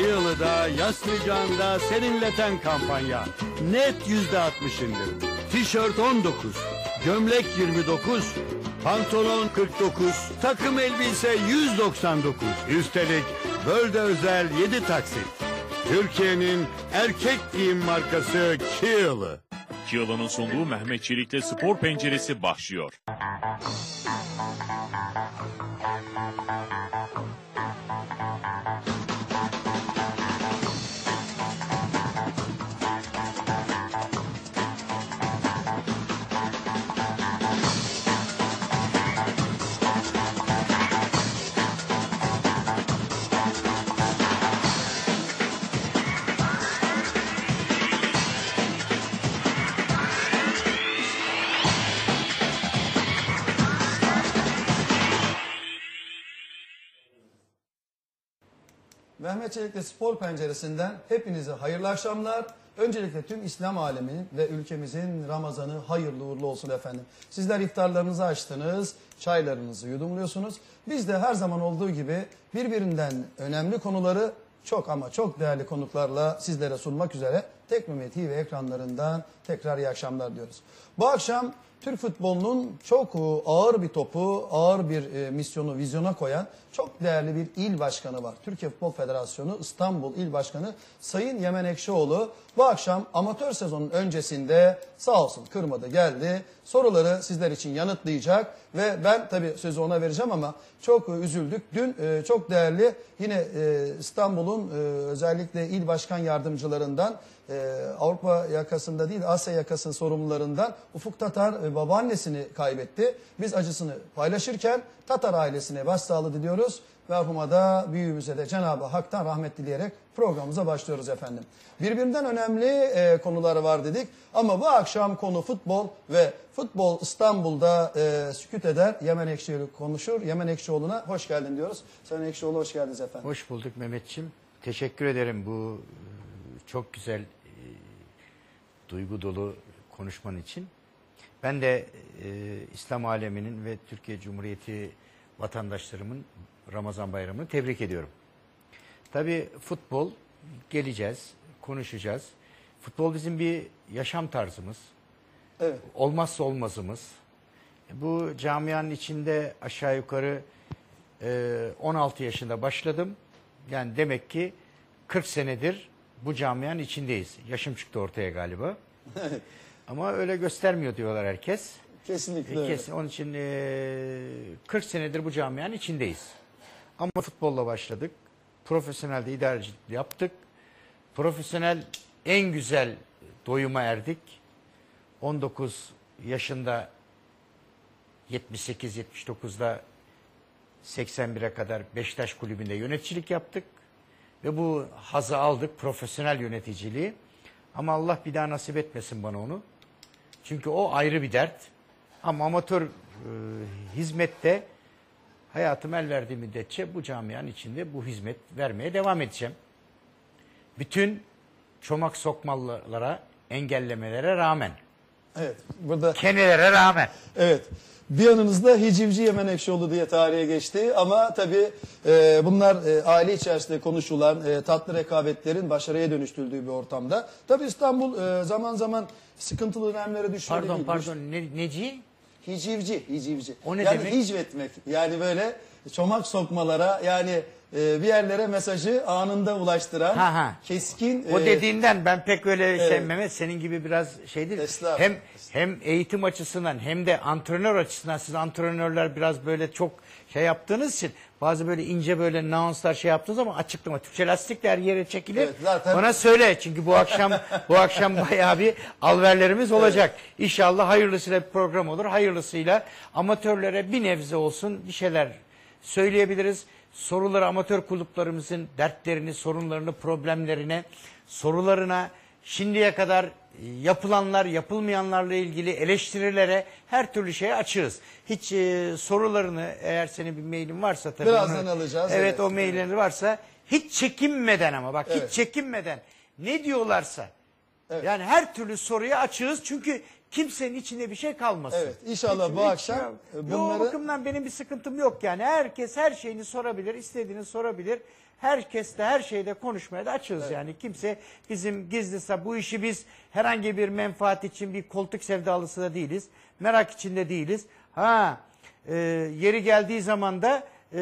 Çığlı'da yaz sıcağında serinleten kampanya. Net yüzde altmış indirim. Tişört 19, gömlek 29, pantolon 49, takım elbise 199. Üstelik bölde özel 7 taksit. Türkiye'nin erkek giyim markası Çığlı. Çığla'nın sunduğu Mehmet Çelik'te spor penceresi başlıyor. Mehmet Çelik'le Spor Penceresi'nden hepinize hayırlı akşamlar. Öncelikle tüm İslam aleminin ve ülkemizin Ramazanı hayırlı uğurlu olsun efendim. Sizler iftarlarınızı açtınız, çaylarınızı yudumluyorsunuz. Biz de her zaman olduğu gibi birbirinden önemli konuları çok ama çok değerli konuklarla sizlere sunmak üzere Teknomet TV ekranlarından tekrar iyi akşamlar diyoruz. Bu akşam Türk futbolunun çok ağır bir topu, ağır bir e, misyonu vizyona koyan çok değerli bir il başkanı var. Türkiye Futbol Federasyonu İstanbul İl Başkanı Sayın Yemen Ekşioğlu bu akşam amatör sezonun öncesinde sağ olsun kırmadı geldi. Soruları sizler için yanıtlayacak ve ben tabii sözü ona vereceğim ama çok üzüldük. Dün e, çok değerli yine e, İstanbul'un özellikle il başkan yardımcılarından e, Avrupa yakasında değil Asya yakasının sorumlularından Ufuk Tatar e, babaannesini kaybetti. Biz acısını paylaşırken Tatar ailesine başsağlığı diliyoruz. Merhuma da büyüğümüze de Cenab-ı Hak'tan rahmet dileyerek programımıza başlıyoruz efendim. Birbirinden önemli e, konuları var dedik ama bu akşam konu futbol ve futbol İstanbul'da e, sükut eder. Yemen Ekşioğlu konuşur. Yemen Ekşioğlu'na hoş geldin diyoruz. Sayın Ekşioğlu hoş geldiniz efendim. Hoş bulduk Mehmetçim. Teşekkür ederim bu e, çok güzel duygu dolu konuşman için. Ben de e, İslam aleminin ve Türkiye Cumhuriyeti vatandaşlarımın Ramazan bayramını tebrik ediyorum. Tabii futbol geleceğiz, konuşacağız. Futbol bizim bir yaşam tarzımız. Evet. Olmazsa olmazımız. Bu camianın içinde aşağı yukarı e, 16 yaşında başladım. Yani demek ki 40 senedir bu camianın içindeyiz. Yaşım çıktı ortaya galiba. Ama öyle göstermiyor diyorlar herkes. Kesinlikle E, öyle. Kesin, onun için e, 40 senedir bu camianın içindeyiz. Ama futbolla başladık. Profesyonelde idarecilik yaptık. Profesyonel en güzel doyuma erdik. 19 yaşında 78-79'da 81'e kadar Beşiktaş Kulübü'nde yöneticilik yaptık. Ve bu hazı aldık profesyonel yöneticiliği. Ama Allah bir daha nasip etmesin bana onu. Çünkü o ayrı bir dert. Ama amatör e, hizmette hayatım el verdiği müddetçe bu camianın içinde bu hizmet vermeye devam edeceğim. Bütün çomak sokmalılara, engellemelere rağmen, Evet. Burada kenelere rağmen. Evet. Bir yanınızda Hicivci Yemen Ekşioğlu diye tarihe geçti ama tabii e, bunlar e, aile içerisinde konuşulan e, tatlı rekabetlerin başarıya dönüştürüldüğü bir ortamda. Tabii İstanbul e, zaman zaman sıkıntılı dönemlere düşmedi. Pardon pardon ne, neci? Hicivci, hicivci. O ne yani demek? hicvetmek. Yani böyle çomak sokmalara yani e, bir yerlere mesajı anında ulaştıran Ha, ha. keskin. O e, dediğinden ben pek öyle şey. Mehmet senin gibi biraz şey değil. Estağfurullah. Hem hem eğitim açısından hem de antrenör açısından siz antrenörler biraz böyle çok şey yaptığınız için bazı böyle ince böyle nüanslar şey yaptığınız zaman açıklama. Türkçe lastik de her yere çekilir. Evet, zaten- Bana söyle çünkü bu akşam bu akşam bayağı bir alverlerimiz olacak. İnşallah hayırlısıyla bir program olur. Hayırlısıyla amatörlere bir nebze olsun bir şeyler söyleyebiliriz. Soruları amatör kulüplerimizin dertlerini, sorunlarını, problemlerine, sorularına şimdiye kadar e, yapılanlar, yapılmayanlarla ilgili eleştirilere her türlü şeye açığız. Hiç e, sorularını eğer senin bir mailin varsa tabii Birazdan alacağız, Evet, evet. o mailleri varsa hiç çekinmeden ama bak Evet. hiç çekinmeden ne diyorlarsa yani her türlü soruya açığız çünkü kimsenin içinde bir şey kalmasın. Evet, inşallah Hiç- bu hiç- akşam, e, Yo, bunları- o bakımdan benim bir sıkıntım yok yani herkes her şeyini sorabilir istediğini sorabilir herkesle her şeyde konuşmaya da açığız yani. Kimse bizim gizlisa bu işi biz herhangi bir menfaat için bir koltuk sevdalısı da değiliz. Merak içinde değiliz. Ha e, yeri geldiği zaman da e,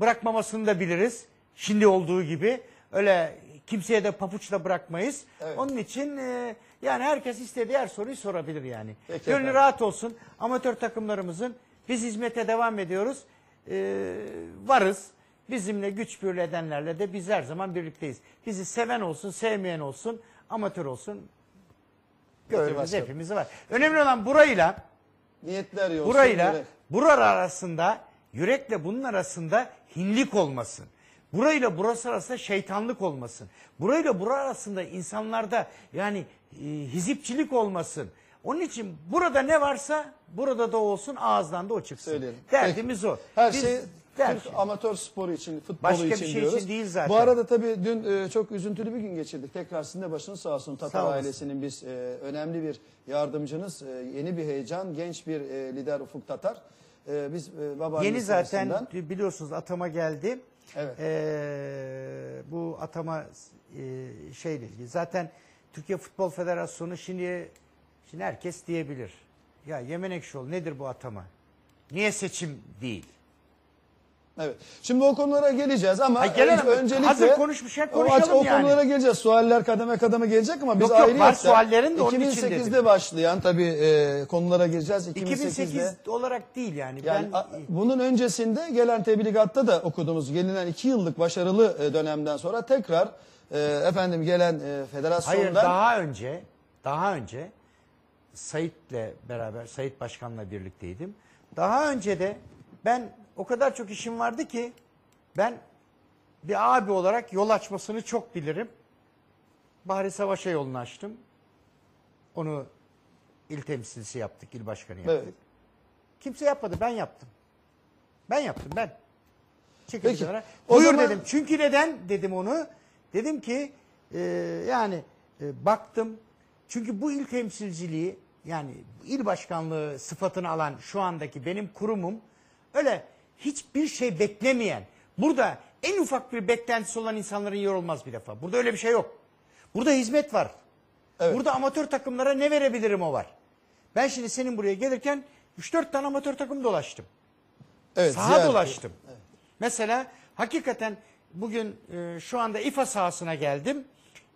bırakmamasını da biliriz. Şimdi olduğu gibi. Öyle kimseye de papuçla bırakmayız. Evet. Onun için e, yani herkes istediği her soruyu sorabilir yani. Peki Gönlü efendim. rahat olsun. Amatör takımlarımızın biz hizmete devam ediyoruz. E, varız. Bizimle güç birliği edenlerle de biz her zaman birlikteyiz. Bizi seven olsun, sevmeyen olsun, amatör olsun. Görevimiz başkanım. hepimiz var. Önemli olan burayla Niyetler iyi olsun. burayla yürek. burar arasında yürekle bunun arasında hinlik olmasın. Burayla burası arasında şeytanlık olmasın. Burayla bura arasında insanlarda yani e, hizipçilik olmasın. Onun için burada ne varsa burada da olsun ağızdan da o çıksın. Söyleyelim. Derdimiz o. Her Biz- şey Türk şey. amatör sporu için, futbolu Başka bir için şey diyoruz. için değil zaten. Bu arada tabii dün e, çok üzüntülü bir gün geçirdik. Tekrar sizin de başınız sağ olsun. Tatar Sağ ailesinin biz e, önemli bir yardımcınız. E, yeni bir heyecan, genç bir e, lider Ufuk Tatar. E, biz e, babaannesi Yeni zaten biliyorsunuz atama geldi. Evet. Ee, bu atama e, şeyle ilgili. Zaten Türkiye Futbol Federasyonu şimdi şimdi herkes diyebilir. Ya Yemen Ekşioğlu nedir bu atama? Niye seçim değil? Evet. Şimdi o konulara geleceğiz ama Ha, gelelim. önce- öncelikle Hazır konuşmuşken o, konuşalım o yani. konulara geleceğiz. Sualler kademe kademe gelecek ama biz Yok, yok, var suallerin de onun için 2008'de dedim. başlayan tabii e, konulara gireceğiz. 2008'de 2008 olarak değil yani. Yani ben a- bunun öncesinde gelen tebligatta da okuduğumuz gelinen iki yıllık başarılı e, dönemden sonra tekrar e, efendim gelen e, federasyondan Hayır daha önce daha önce Sait'le beraber Sait Başkan'la birlikteydim. Daha önce de ben o kadar çok işim vardı ki ben bir abi olarak yol açmasını çok bilirim. Bahri Savaş'a yolunu açtım. Onu il temsilcisi yaptık, il başkanı yaptık. Evet. Kimse yapmadı, ben yaptım. Ben yaptım, ben. Çekil Peki, kenara. Buyur zaman- dedim. Çünkü neden dedim onu? Dedim ki e, yani e, baktım. Çünkü bu il temsilciliği yani il başkanlığı sıfatını alan şu andaki benim kurumum öyle hiçbir şey beklemeyen, burada en ufak bir beklentisi olan insanların yer olmaz bir defa. Burada öyle bir şey yok. Burada hizmet var. Evet. Burada amatör takımlara ne verebilirim o var. Ben şimdi senin buraya gelirken 3-4 tane amatör takım dolaştım. evet, Saha ziyaret- dolaştım. Mesela hakikaten bugün e, şu anda İFA sahasına geldim.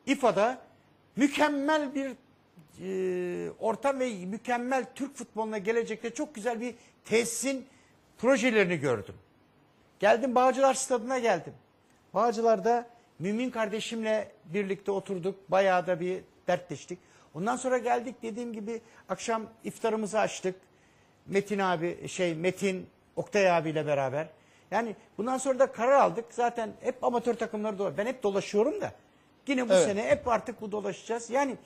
İFA'da mükemmel bir e, ortam ve mükemmel Türk futboluna gelecekte çok güzel bir tesisin projelerini gördüm. Geldim Bağcılar Stadı'na geldim. Bağcılar'da Mümin kardeşimle birlikte oturduk. Bayağı da bir dertleştik. Ondan sonra geldik dediğim gibi akşam iftarımızı açtık. Metin abi şey Metin Oktay abiyle beraber. Yani bundan sonra da karar aldık. Zaten hep amatör takımları dolaşıyor. Ben hep dolaşıyorum da. Yine bu Evet. sene hep artık bu dolaşacağız. Yani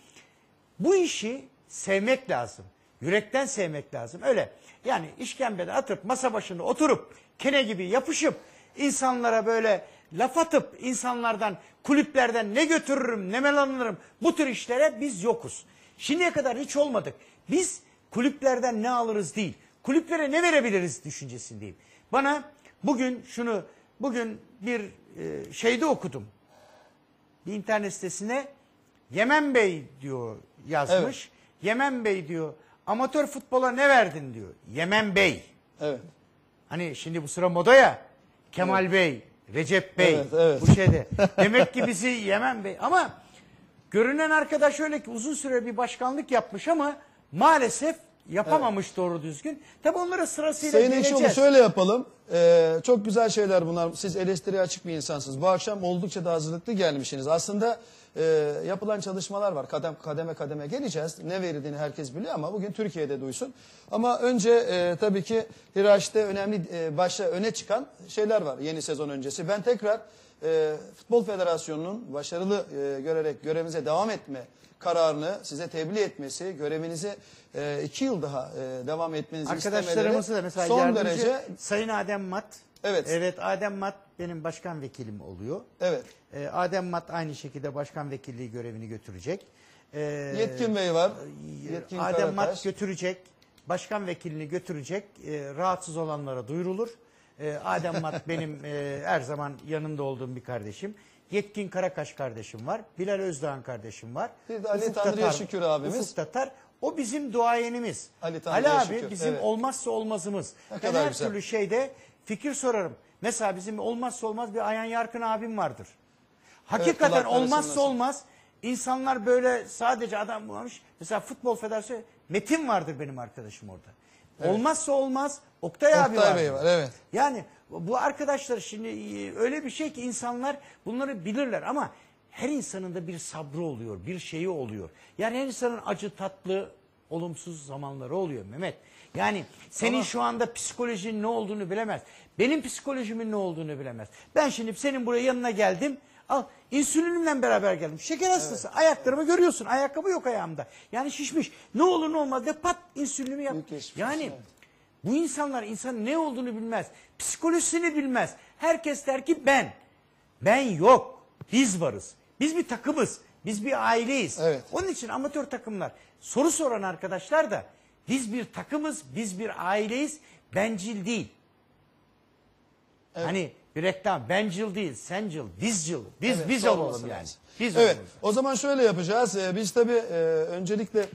bu işi sevmek lazım. Yürekten sevmek lazım. Öyle. Yani işkembede atıp masa başında oturup kene gibi yapışıp insanlara böyle laf atıp insanlardan kulüplerden ne götürürüm ne melanırım bu tür işlere biz yokuz. Şimdiye kadar hiç olmadık. Biz kulüplerden ne alırız değil. Kulüplere ne verebiliriz düşüncesindeyim. Bana bugün şunu bugün bir e, şeyde okudum bir internet sitesine Yemen Bey diyor yazmış. Yemen Bey diyor amatör futbola ne verdin diyor. Yemen Bey. Evet. Hani şimdi bu sıra moda ya. Kemal Bey, Recep Bey Evet, evet. bu şeyde. Demek ki bizi Yemen Bey ama görünen arkadaş öyle ki uzun süre bir başkanlık yapmış ama maalesef yapamamış doğru düzgün. Tabi onlara sırasıyla Sayın geleceğiz. Ekşioğlu şöyle yapalım. Ee, çok güzel şeyler bunlar. Siz eleştiriye açık bir insansınız. Bu akşam oldukça da hazırlıklı gelmişsiniz. Aslında e, yapılan çalışmalar var. Kadem, kademe kademe geleceğiz. Ne verildiğini herkes biliyor ama bugün Türkiye'de duysun. Ama önce e, tabii ki Hiraç'te önemli e, başta öne çıkan şeyler var yeni sezon öncesi. Ben tekrar e, Futbol Federasyonu'nun başarılı e, görerek görevimize devam etme kararını size tebliğ etmesi, görevinizi e, iki yıl daha e, devam etmenizi Arkadaşlarımızı istemeleri da mesela son yardımcı derece Sayın Adem Mat. Evet. Evet Adem Mat benim başkan vekilim oluyor. evet Ee, Adem Mat aynı şekilde başkan vekilliği görevini götürecek. Ee, Yetkin Bey var. Yetkin Adem Mat Karataş. götürecek. Başkan vekilini götürecek. Ee, rahatsız olanlara duyurulur. Ee, Adem Mat benim e, her zaman yanında olduğum bir kardeşim. Yetkin Karakaş kardeşim var. Bilal Özdağ'ın kardeşim var. Bir de Ali Ufuk Tanrı'ya Tatar- şükür abimiz. Ufuk Tatar. O bizim duayenimiz. Ali Tanrı'ya abi şükür, bizim evet. olmazsa olmazımız. Ne Ben kadar her güzel. türlü şeyde fikir sorarım. Mesela bizim olmazsa olmaz bir Ayhan Yarkın abim vardır. Hakikaten kulakları olmazsa olmaz. İnsanlar böyle sadece adam bulamış. Mesela futbol federasyonu Metin vardır benim arkadaşım orada. Olmazsa olmaz Oktay, abi Oktay var. Bey var, evet. Yani bu arkadaşlar şimdi e, öyle bir şey ki insanlar bunları bilirler ama her insanın da bir sabrı oluyor, bir şeyi oluyor. Yani her insanın acı tatlı, olumsuz zamanları oluyor Mehmet. Yani senin Ama- şu anda psikolojinin ne olduğunu bilemez. Benim psikolojimin ne olduğunu bilemez. Ben şimdi senin buraya yanına geldim. Al insülinimle beraber geldim. Şeker hastası. Ayaklarımı görüyorsun. Ayakkabı yok ayağımda. Yani şişmiş. Ne olur ne olmaz de pat insülinimi yap. Geçmiş Yani evet. bu insanlar insan ne olduğunu bilmez. Psikolojisini bilmez. Herkes der ki ben. Ben yok. Biz varız. Biz bir takımız. Biz bir aileyiz. Evet. Onun için amatör takımlar soru soran arkadaşlar da biz bir takımız, biz bir aileyiz. Bencil değil. Hani bir reklam bencil değil, sencil, bizcil. Biz Evet, biz olalım yani. Biz evet. olalım. O zaman şöyle yapacağız. Ee, biz tabii e, öncelikle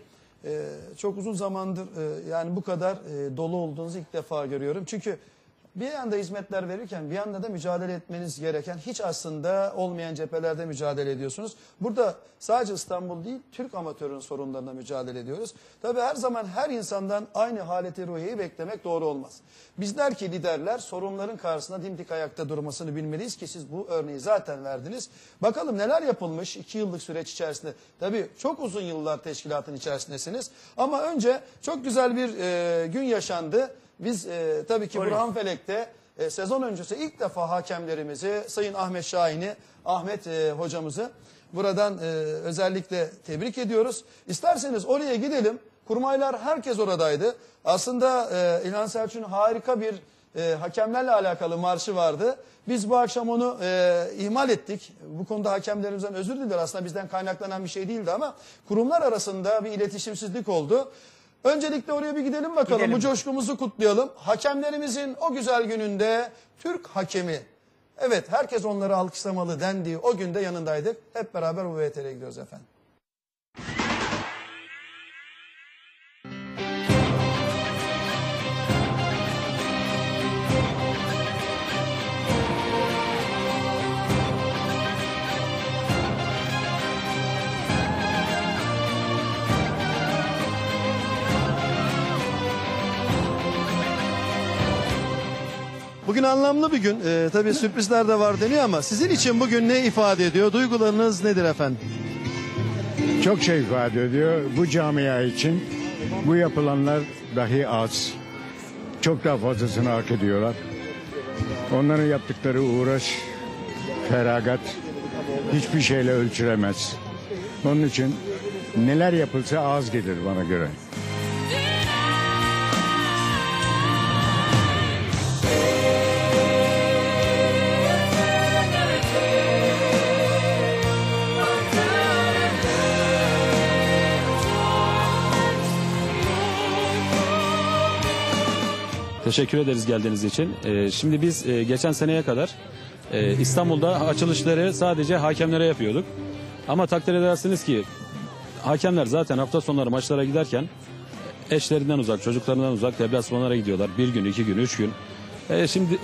e, çok uzun zamandır e, yani bu kadar e, dolu olduğunuzu ilk defa görüyorum. Çünkü bir yanda hizmetler verirken bir yanda da mücadele etmeniz gereken hiç aslında olmayan cephelerde mücadele ediyorsunuz. Burada sadece İstanbul değil Türk amatörün sorunlarına mücadele ediyoruz. Tabii her zaman her insandan aynı haleti ruhiyeyi beklemek doğru olmaz. Bizler ki liderler sorunların karşısında dimdik ayakta durmasını bilmeliyiz ki siz bu örneği zaten verdiniz. Bakalım neler yapılmış iki yıllık süreç içerisinde. Tabii çok uzun yıllar teşkilatın içerisindesiniz. Ama önce çok güzel bir e, gün yaşandı. Biz e, tabii ki. Burhan Felek'te e, sezon öncesi ilk defa hakemlerimizi Sayın Ahmet Şahin'i, Ahmet e, hocamızı buradan e, özellikle tebrik ediyoruz. İsterseniz oraya gidelim. Kurmaylar herkes oradaydı. Aslında e, İlhan Selçuk'un harika bir e, hakemlerle alakalı marşı vardı. Biz bu akşam onu e, ihmal ettik. Bu konuda hakemlerimizden özür diler. Aslında bizden kaynaklanan bir şey değildi ama kurumlar arasında bir iletişimsizlik oldu. Öncelikle oraya bir gidelim bakalım. Gidelim. Bu coşkumuzu kutlayalım. Hakemlerimizin o güzel gününde Türk hakemi. Evet herkes onları alkışlamalı dendiği o günde yanındaydık. Hep beraber bu VTR'ye gidiyoruz efendim. Bugün anlamlı bir gün. Ee, tabii sürprizler de var deniyor ama sizin için bugün ne ifade ediyor? Duygularınız nedir efendim? Çok şey ifade ediyor bu camia için. Bu yapılanlar dahi az. Çok daha fazlasını hak ediyorlar. Onların yaptıkları uğraş, feragat hiçbir şeyle ölçülemez. Onun için neler yapılsa az gelir bana göre. Teşekkür ederiz geldiğiniz için. Ee, şimdi biz e, geçen seneye kadar e, İstanbul'da açılışları sadece hakemlere yapıyorduk. Ama takdir edersiniz ki hakemler zaten hafta sonları maçlara giderken eşlerinden uzak, çocuklarından uzak deplasmanlara gidiyorlar. Bir gün, iki gün, üç gün. E, şimdi